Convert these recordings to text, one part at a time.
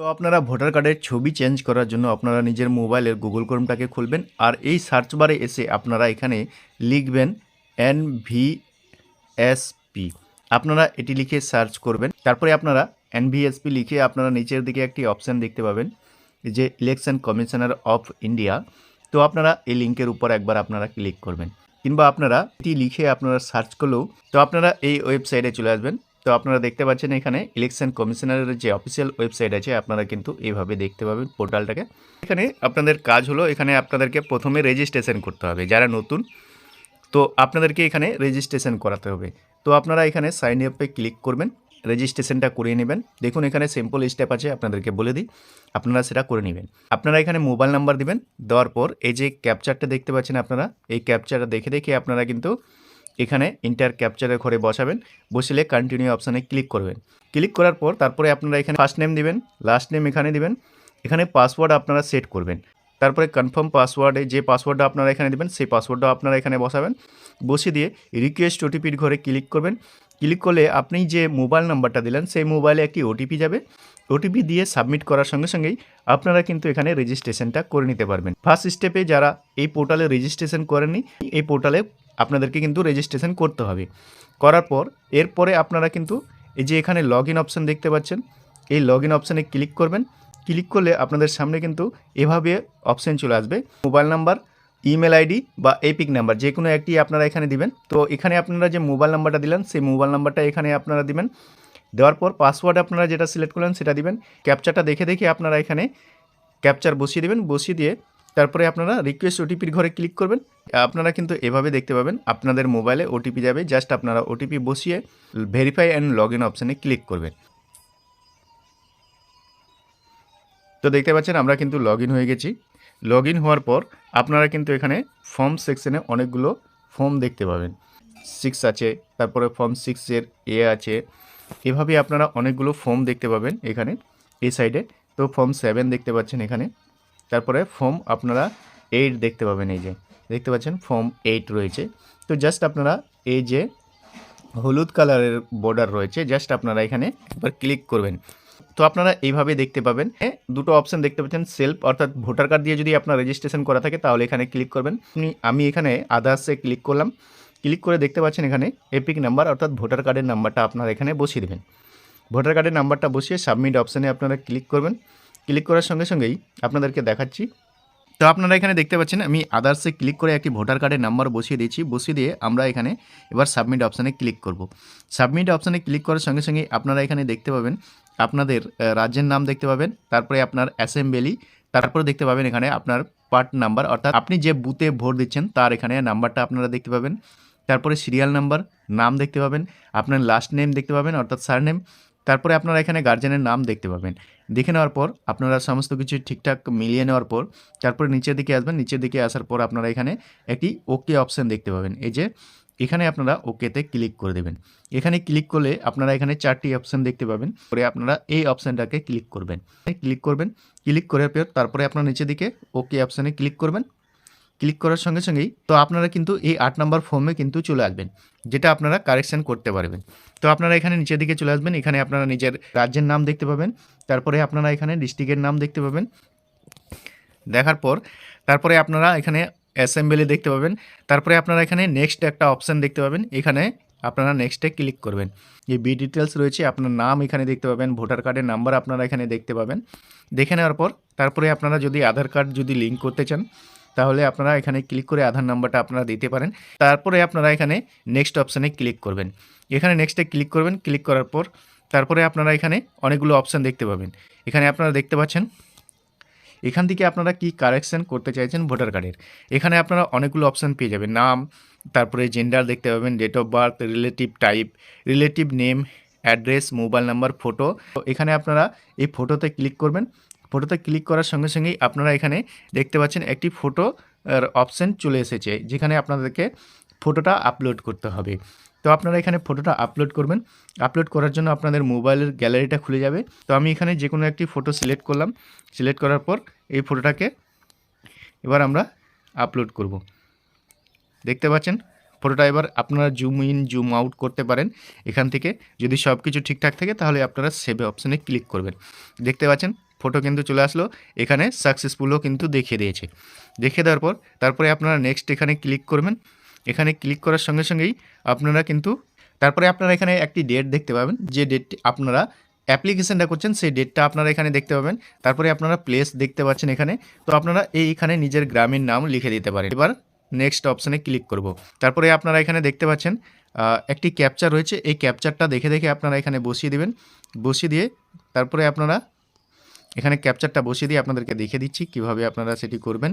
তো আপনারা ভোটার কার্ডের ছবি চেঞ্জ করার জন্য আপনারা নিজের মোবাইলের গুগল ক্রোমটাকে খুলবেন আর এই সার্চ বারে এসে আপনারা এখানে লিখবেন এন ভি এস পি আপনারা এটি লিখে সার্চ করবেন। তারপরে আপনারা এনভিএসপি লিখে আপনারা নিচের দিকে একটি অপশান দেখতে পাবেন, যে ইলেকশন কমিশনার অফ ইন্ডিয়া তো আপনারা এই লিঙ্কের উপর একবার আপনারা ক্লিক করবেন। কিংবা আপনারা এটি লিখে আপনারা সার্চ করলেও তো আপনারা এই ওয়েবসাইটে চলে আসবেন। তো আপনারা দেখতে পাচ্ছেন এখানে ইলেকশন কমিশনারের যে অফিসিয়াল ওয়েবসাইট আছে, আপনারা কিন্তু এইভাবে দেখতে পাবেন পোর্টালটাকে। এখানে আপনাদের কাজ হলো, এখানে আপনাদেরকে প্রথমে রেজিস্ট্রেশন করতে হবে যারা নতুন। তো আপনাদেরকে এখানে রেজিস্ট্রেশন করাতে হবে। তো আপনারা এখানে সাইন আপে ক্লিক করবেন রেজিস্ট্রেশনটা করিয়ে নেবেন। দেখুন এখানে সিম্পল স্টেপ আছে, আপনাদেরকে বলে দিই, আপনারা সেটা করে নেবেন। আপনারা এখানে মোবাইল নাম্বার দিবেন, দেওয়ার পর এই যে ক্যাপচারটা দেখতে পাচ্ছেন আপনারা, এই ক্যাপচারটা দেখে দেখে আপনারা কিন্তু এখানে ইন্টার ক্যাপচারের ঘরে বসাবেন, বসলে কন্টিনিউ অপশানে ক্লিক করবেন। ক্লিক করার পর তারপরে আপনারা এখানে ফার্স্ট নেম দিবেন লাস্ট নেম এখানে দিবেন, এখানে পাসওয়ার্ড আপনারা সেট করবেন। তারপরে কনফার্ম পাসওয়ার্ডে যে পাসওয়ার্ডটা আপনারা এখানে দেবেন, সেই পাসওয়ার্ডটা আপনারা এখানে বসাবেন। বসিয়ে দিয়ে রিকোয়েস্ট ওটিপির ঘরে ক্লিক করবেন। ক্লিক করলে আপনি যে মোবাইল নাম্বারটা দিলেন, সেই মোবাইলে একটি ওটিপি যাবে। ওটিপি দিয়ে সাবমিট করার সঙ্গে সঙ্গেই আপনারা কিন্তু এখানে রেজিস্ট্রেশনটা করে নিতে পারবেন। ফার্স্ট স্টেপে যারা এই পোর্টালে রেজিস্ট্রেশন করেননি, এই পোর্টালে আপনাদেরকে কিন্তু রেজিস্ট্রেশন করতে হবে। করার পর, এরপরে আপনারা কিন্তু এই যে এখানে লগ ইন অপশান দেখতে পাচ্ছেন, এই লগ ইন অপশানে ক্লিক করবেন। ক্লিক করলে আপনাদের সামনে কিন্তু এভাবে অপশান চলে আসবে। মোবাইল নাম্বার ইমেল আইডি বা এপিক নাম্বার যে কোনো একটি আপনারা এখানে দিবেন। তো এখানে আপনারা যে মোবাইল নাম্বারটা দিলেন, সেই মোবাইল নাম্বারটা এখানে আপনারা দিবেন। দেওয়ার পর পাসওয়ার্ড আপনারা যেটা সিলেক্ট করলেন, সেটা দিবেন। ক্যাপচারটা দেখে দেখে আপনারা এখানে ক্যাপচার বসিয়ে দেবেন। বসিয়ে দিয়ে তারপরে আপনারা রিকোয়েস্ট ওটিপির ঘরে ক্লিক করবেন। আপনারা কিন্তু এভাবে দেখতে পাবেন, আপনাদের মোবাইলে ওটিপি যাবে জাস্ট আপনারা ওটিপি বসিয়ে ভেরিফাই অ্যান্ড লগ ইন অপশানে ক্লিক করবেন। তো দেখতে পাচ্ছেন, আমরা কিন্তু লগ হয়ে গেছি। লগ হওয়ার পর আপনারা কিন্তু এখানে ফর্ম সেকশনে অনেকগুলো ফর্ম দেখতে পাবেন। সিক্স আছে, তারপরে ফর্ম সিক্সের এ আছে। এভাবে আপনারা অনেকগুলো ফর্ম দেখতে পাবেন এখানে এই সাইডে তো ফর্ম সেভেন দেখতে পাচ্ছেন এখানে। তারপরে ফর্ম আপনারা এইট দেখতে পাবেন এই যে। দেখতে পাচ্ছেন ফর্ম এইট রয়েছে। তো জাস্ট আপনারা এই যে হলুদ কালারের বর্ডার রয়েছে জাস্ট আপনারা এখানে একবার ক্লিক করবেন। তো আপনারা এইভাবে দেখতে পাবেন। এ, দুটো অপশান দেখতে পাচ্ছেন সেলফ অর্থাৎ ভোটার কার্ড দিয়ে যদি আপনার রেজিস্ট্রেশন করা থাকে তাহলে এখানে ক্লিক করবেন। আমি এখানে আদার্সে ক্লিক করলাম। ক্লিক করে দেখতে পাচ্ছেন এখানে এপিক নাম্বার অর্থাৎ ভোটার কার্ডের নাম্বারটা আপনারা এখানে বসিয়ে দেবেন। ভোটার কার্ডের নাম্বারটা বসিয়ে সাবমিট অপশানে আপনারা ক্লিক করবেন। ক্লিক করার সঙ্গে সঙ্গেই আপনাদেরকে দেখাচ্ছি। তো আপনারা এখানে দেখতে পাচ্ছেন, আমি আদার্সে ক্লিক করে একটি ভোটার কার্ডের নাম্বার বসিয়ে দিয়েছি। বসিয়ে দিয়ে আমরা এখানে এবার সাবমিট অপশানে ক্লিক করব। সাবমিট অপশানে ক্লিক করার সঙ্গে সঙ্গে আপনারা এখানে দেখতে পাবেন, আপনাদের রাজ্যের নাম দেখতে পাবেন, তারপরে আপনার অ্যাসেম্বলি তারপরে দেখতে পাবেন এখানে আপনার পার্ট নাম্বার অর্থাৎ আপনি যে বুথে ভোট দিচ্ছেন, তার এখানে নাম্বারটা আপনারা দেখতে পাবেন। তারপরে সিরিয়াল নাম্বার নাম দেখতে পাবেন, আপনার লাস্ট নেম দেখতে পাবেন, অর্থাৎ সার নেম তারপরে আপনারা এখানে গার্জেনের নাম দেখতে পাবেন। দেখে নেওয়ার পর আপনারা সমস্ত কিছু ঠিকঠাক মিলিয়ে নেওয়ার পর, তারপরে নিচের দিকে আসবেন। নিচের দিকে আসার পর আপনারা এখানে একটি ওকে অপশান দেখতে পাবেন। এই যে, এখানে আপনারা ওকেতে ক্লিক করে দেবেন। এখানে ক্লিক করলে আপনারা এখানে চারটি অপশান দেখতে পাবেন। পরে আপনারা এই অপশানটাকে ক্লিক করবেন। ক্লিক করবেন। ক্লিক করার পর তারপরে আপনার নিচের দিকে ওকে অপশানে ক্লিক করবেন। ক্লিক করার সঙ্গে সঙ্গেই তো আপনারা কিন্তু এই আট নম্বর ফর্মে কিন্তু চলে আসবেন, যেটা আপনারা কারেকশান করতে পারবেন। তো আপনারা এখানে নিচের দিকে চলে আসবেন, এখানে আপনারা নিজের রাজ্যের নাম দেখতে পাবেন, তারপরে আপনারা এখানে ডিস্ট্রিক্টের নাম দেখতে পাবেন। দেখার পর, তারপরে আপনারা এখানে অ্যাসেম্বলি দেখতে পাবেন, তারপরে আপনারা এখানে নেক্সট একটা অপশান দেখতে পাবেন, এখানে আপনারা নেক্সটে ক্লিক করবেন। যে বি ডিটেলস রয়েছে, আপনার নাম এখানে দেখতে পাবেন ভোটার কার্ডের নাম্বার আপনারা এখানে দেখতে পাবেন। দেখে নেওয়ার পর, তারপরে আপনারা যদি আধার কার্ড যদি লিঙ্ক করতে চান তাহলে আপনারা এখানে ক্লিক করে আধার নাম্বারটা আপনারা দিতে পারেন। তারপরে আপনারা এখানে নেক্সট অপশানে ক্লিক করবেন। এখানে নেক্সটে ক্লিক করবেন। ক্লিক করার পর তারপরে আপনারা এখানে অনেকগুলো অপশান দেখতে পাবেন। এখানে আপনারা দেখতে পাচ্ছেন, এখান থেকে আপনারা কি কারেকশন করতে চাইছেন? ভোটার কার্ডের এখানে আপনারা অনেকগুলো অপশান পেয়ে যাবেন। নাম, তারপরে জেন্ডার দেখতে পাবেন date of birth relative type relative name address mobile number photo এখানে আপনারা এই ফটোতে ক্লিক করবেন। ফটোতে ক্লিক করার সঙ্গে সঙ্গেই আপনারা এখানে দেখতে পাচ্ছেন একটি ফটো অপশান চলে এসেছে, যেখানে আপনাদেরকে ফটোটা আপলোড করতে হবে। তো আপনারা এখানে ফটোটা আপলোড করবেন। আপলোড করার জন্য আপনাদের মোবাইলের গ্যালারিটা খুলে যাবে। তো আমি এখানে যে কোনো একটি ফটো সিলেক্ট করলাম। সিলেক্ট করার পর এই ফটোটাকে এবার আমরা আপলোড করব। দেখতে পাচ্ছেন, ফটোটা এবার আপনারা জুম ইন, জুম আউট করতে পারেন। এখান থেকে যদি সব কিছু ঠিকঠাক থাকে, তাহলে আপনারা সেভ অপশানে ক্লিক করবেন। দেখতে পাচ্ছেন ফটো কিন্তু চলে আসলো। এখানে সাকসেসফুলও কিন্তু দেখিয়ে দিয়েছে। দেখে দেওয়ার পর তারপরে আপনারা নেক্সট এখানে ক্লিক করবেন। এখানে ক্লিক করার সঙ্গে সঙ্গেই আপনারা কিন্তু তারপরে আপনারা এখানে একটি ডেট দেখতে পাবেন। যে ডেটটি আপনারা অ্যাপ্লিকেশনটা করছেন, সেই ডেটটা আপনারা এখানে দেখতে পাবেন। তারপরে আপনারা প্লেস দেখতে পাচ্ছেন এখানে। তো আপনারা এইখানে নিজের গ্রামের নাম লিখে দিতে পারেন। এবার নেক্সট অপশানে ক্লিক করব। তারপরে আপনারা এখানে দেখতে পাচ্ছেন একটি ক্যাপচার রয়েছে। এই ক্যাপচারটা দেখে দেখে আপনারা এখানে বসিয়ে দিবেন। বসিয়ে দিয়ে তারপরে আপনারা এখানে ক্যাপচারটা বসিয়ে দিয়ে আপনাদেরকে দেখে দিচ্ছি কীভাবে আপনারা সেটি করবেন।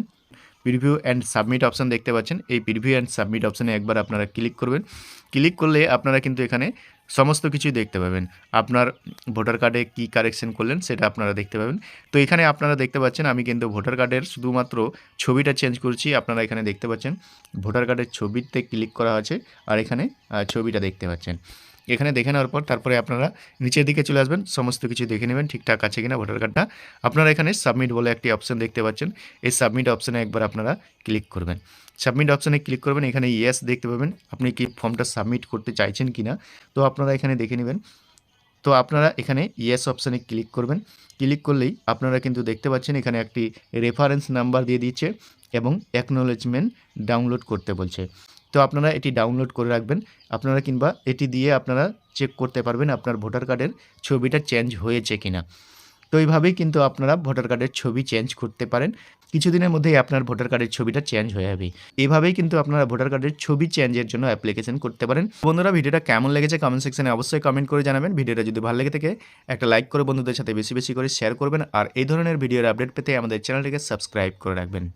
প্রিভিউ অ্যান্ড সাবমিট অপশান দেখতে পাচ্ছেন। এই প্রিভিউ অ্যান্ড সাবমিট অপশানে একবার আপনারা ক্লিক করবেন। ক্লিক করলে আপনারা কিন্তু এখানে সমস্ত কিছুই দেখতে পাবেন। আপনার ভোটার কার্ডে কী কারেকশন করলেন সেটা আপনারা দেখতে পাবেন। তো এখানে আপনারা দেখতে পাচ্ছেন, আমি কিন্তু ভোটার কার্ডের শুধুমাত্র ছবিটা চেঞ্জ করছি, আপনারা এখানে দেখতে পাচ্ছেন। ভোটার কার্ডের ছবিতে ক্লিক করা আছে আর এখানে ছবিটা দেখতে পাচ্ছেন। এখানে দেখে নেওয়ার পর তারপরে আপনারা নিচের দিকে চলে আসবেন, সমস্ত কিছু দেখে নেবেন, ঠিকঠাক আছে কিনা ভোটার কার্ডটা। আপনারা এখানে সাবমিট বলে একটি অপশন দেখতে পাচ্ছেন। এই সাবমিট অপশানে একবার আপনারা ক্লিক করবেন। সাবমিট অপশানে ক্লিক করবেন, এখানে ইয়েস দেখতে পাবেন। আপনি কি ফর্মটা সাবমিট করতে চাইছেন কি না তো আপনারা এখানে দেখে নেবেন। তো আপনারা এখানে ইয়েস অপশানে ক্লিক করবেন। ক্লিক করলেই আপনারা কিন্তু দেখতে পাচ্ছেন এখানে একটি রেফারেন্স নাম্বার দিয়ে দিচ্ছে এবং অ্যাকনোলেজমেন্ট ডাউনলোড করতে বলছে। তো আপনারা এটি ডাউনলোড করে রাখবেন। আপনারা কিংবা এটি দিয়ে আপনারা চেক করতে পারবেন আপনার ভোটার কার্ডের ছবিটা চেঞ্জ হয়েছে কিনা। তো এইভাবেই কিন্তু আপনারা ভোটার কার্ডের ছবি চেঞ্জ করতে পারেন। কিছুদিনের মধ্যেই আপনার ভোটার কার্ডের ছবিটা চেঞ্জ হয়ে যাবে। এভাবেই কিন্তু আপনারা ভোটার কার্ডের ছবি চেঞ্জের জন্য অ্যাপ্লিকেশন করতে পারেন। বন্ধুরা, ভিডিওটা কেমন লেগেছে কমেন্ট সেকশনে অবশ্যই কমেন্ট করে জানাবেন। ভিডিওটা যদি ভালো লেগে থাকে, একটা লাইক করে বন্ধুদের সাথে বেশি বেশি করে শেয়ার করবেন। আর এই ধরনের ভিডিওর আপডেট পেতে আমাদের চ্যানেলটিকে সাবস্ক্রাইব করে রাখবেন।